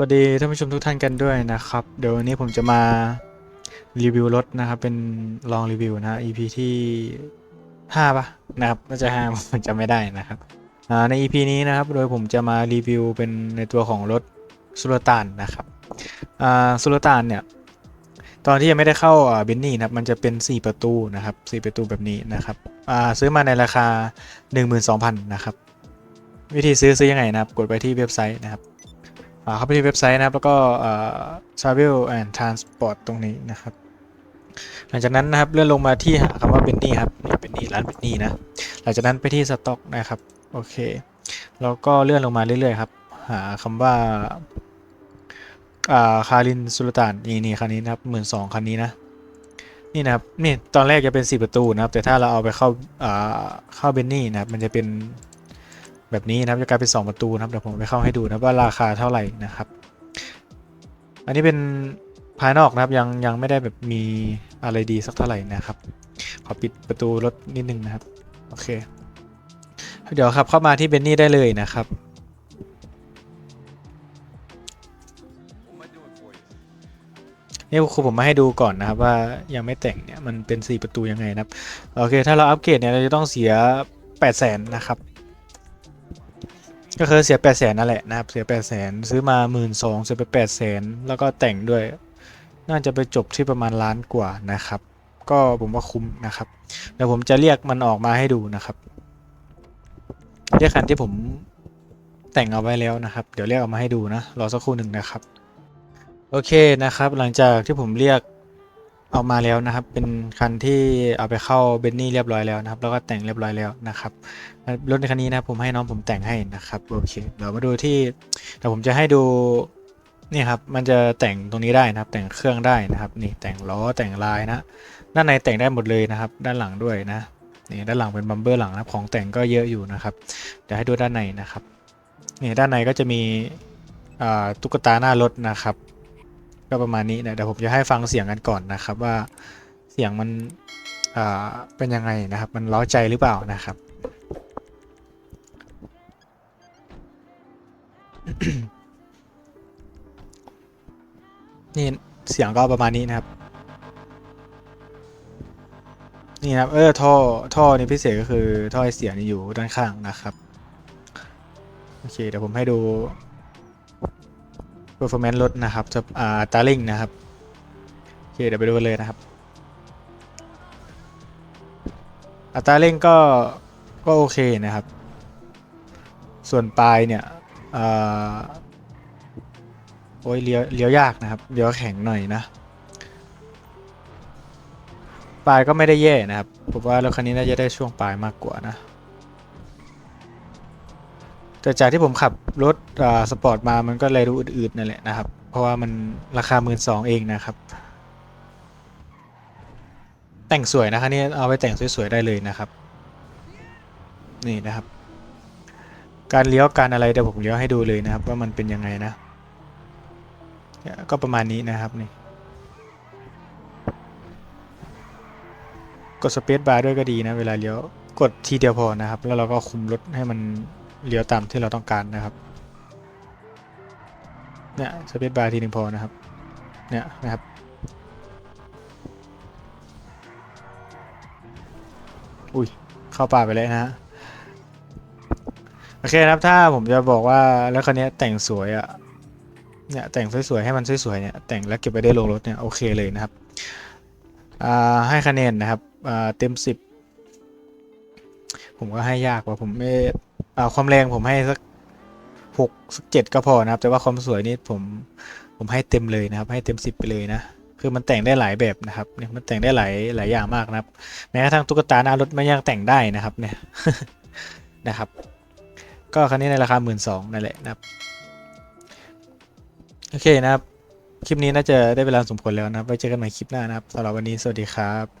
วัสดีท่านผู้ชมทุกท่านกันด้วยนะครับ เดี๋ยววันนี้ผมจะมารีวิวรถนะครับ เป็นลองรีวิวนะ EP ที่5ปะนะครับน่าจะ5ผมจำไม่ได้นะครับใน EP นี้นะครับ โดยผมจะมารีวิวเป็นในตัวของรถสุลต่านนะครับสุลต่านเนี่ย ตอนที่ยังไม่ได้เข้าเบนนี่นะครับ มันจะเป็น 4 ประตูนะครับ 4 ประตูแบบนี้นะครับซื้อมาในราคา 12,000นะครับ วิธีซื้อซื้อยังไงนะครับ กดไปที่เว็บไซต์นะครับ เข้าไปที่เว็บไซต์นะครับ แล้วก็อ่า travel and transport ตรงนี้นะครับ หลังจากนั้นนะครับเลื่อนลงมาที่หาคำว่าเบนนี่ครับนี่เบนนี่ร้านเบนนี่นะ หลังจากนั้นไปที่สต็อกนะครับ โอเค แล้วก็เลื่อนลงมาเรื่อยๆครับ หาคำว่าอ่าคารินสุลต่านนี่นี่คันนี้นะครับหมื่นสองคันนี้นะนี่นะครับนี่ตอนแรกจะเป็นสี่ประตูนะครับ แต่ถ้าเราเอาไปเข้าอ่าเข้าเบนนี่นะครับมันจะเป็น แบบนี้นะครับจะกลายเป็น 2 ประตูนะครับเดี๋ยวผมไปเข้าให้ดูนะว่าราคาเท่าไหร่นะครับ อันนี้เป็นภายนอกนะครับยังยังไม่ได้แบบมีอะไรดีสักเท่าไหร่นะครับ ขอปิดประตูรถนิดนึงนะครับโอเค เดี๋ยวครับเข้ามาที่เบนนี่ได้เลยนะครับนี่คือผมมาให้ดูก่อนนะครับว่ายังไม่แต่งเนี่ยมันเป็น 4 ประตูยังไงนะครับโอเคถ้าเราอัปเกรดเนี่ยเราจะต้องเสีย 8 0 0 0 0นนะครับ ก็คือเสีย8 0 0 0 0นนั่นแหละนะครับเสีย8 0 0 0 0 0ซื้อมา1 2ื่นสองเสียไป8 0 0 0 0 0แล้วก็แต่งด้วย น่าจะไปจบที่ประมาณล้านกว่านะครับ ก็ผมว่าคุ้มนะครับเดี๋ยวผมจะเรียกมันออกมาให้ดูนะครับ เรียกคันที่ผมแต่งเอาไว้แล้วนะครับ เดี๋ยวเรียกออกมาให้ดูนะรอสักครู่หนึ่งนะครับ โอเคนะครับ หลังจากที่ผมเรียก ออกมาแล้วนะครับ เป็นคันที่เอาไปเข้าเบนนี่เรียบร้อยแล้วนะครับ แล้วก็แต่งเรียบร้อยแล้วนะครับ รถในคันนี้นะผมให้น้องผมแต่งให้นะครับโอเคเดี๋ยวมาดูที่เดี๋ยวผมจะให้ดูนี่ครับมันจะแต่งตรงนี้ได้นะครับ แต่งเครื่องได้นะครับ นี่แต่งล้อแต่งลายนะด้านในแต่งได้หมดเลยนะครับ ด้านหลังด้วยนะนี่ด้านหลังเป็นบัมเบอร์หลังนะของแต่งก็เยอะอยู่นะครับเดี๋ยวให้ดูด้านในนะครับนี่ด้านในก็จะมีตุ๊กตาหน้ารถนะครับ ก็ประมาณนี้นะเดี๋ยวผมจะให้ฟังเสียงกันก่อนนะครับว่าเสียงมันเป็นยังไงนะครับ มันเล้าใจหรือเปล่านะครับ นี่เสียงก็ประมาณนี้นะครับ นี่นะครับ เออท่อท่อนี่พิเศษก็คือท่อไอเสียงนี่อยู่ด้านข้างนะครับ โอเค เดี๋ยวผมให้ดู performance รถนะครับจะอ่าตาลิงนะครับโอเคเดี๋ยวไปดูกันเลยนะครับ อัตราเร่งก็ก็โอเคนะครับ ส่วนปลายเนี่ยอโอ้ยเลี้ยวเลี้ยวยากนะครับเลี้ยวแข็งหน่อยนะปลายก็ไม่ได้แย่นะครับผมว่ารถคันนี้น่าจะได้ช่วงปลายมากกว่านะ แต่จากที่ผมขับรถสปอร์ตมามันก็เลยดูอืดๆนั่นแหละนะครับ เพราะว่ามันราคาหมื่นสองเองนะครับ แต่งสวยนะคะนี่เอาไปแต่งสวยๆได้เลยนะครับ นี่นะครับ การเลี้ยวการอะไรเดี๋ยวผมเลี้ยวให้ดูเลยนะครับ ว่ามันเป็นยังไงนะ ก็ประมาณนี้นะครับนี่กดสเปซบาร์ด้วยก็ดีนะเวลาเลี้ยวกดทีเดียวพอนะครับ แล้วเราก็คุมรถให้มัน เลี้ยวตามที่เราต้องการนะครับ เนี่ยสเปซบาร์ทีหนึ่งพอนะครับ เนี่ยนะครับ อุ้ยเข้าป่าไปเลยนะฮะโอเคครับถ้าผมจะบอกว่าแล้วคันนี้แต่งสวยอะ่ะเนี่ยแต่งสวยๆให้มันสวยๆเนี่ยแต่งแล้วเก็บไปได้ลงรถเนี่ยโอเคเลยนะครับอ่าให้คะแนนนะครับอ่าเต็มสิบผมก็ให้ยากว่าผมไม่ อ่าความแรงผมให้สักหกสักเจ็ดก็พอนะครับ แต่ว่าความสวยนี่ผมผมให้เต็มเลยนะครับ ให้เต็มสิบไปเลยนะคือมันแต่งได้หลายแบบนะครับเนี่ยมันแต่งได้หลายหลายอย่างมากนะครับ แม้กระทั่งตุ๊กตาหน้ารถมันยังแต่งได้นะครับเนี่ยนะครับ ก็คันนี้ในราคาหมื่นสองนั่นแหละนะครับโอเคนะครับ คลิปนี้น่าจะได้เวลาสมควรแล้วนะครับไว้เจอกันใหม่คลิปหน้านะครับสำหรับวันนี้สวัสดีครับ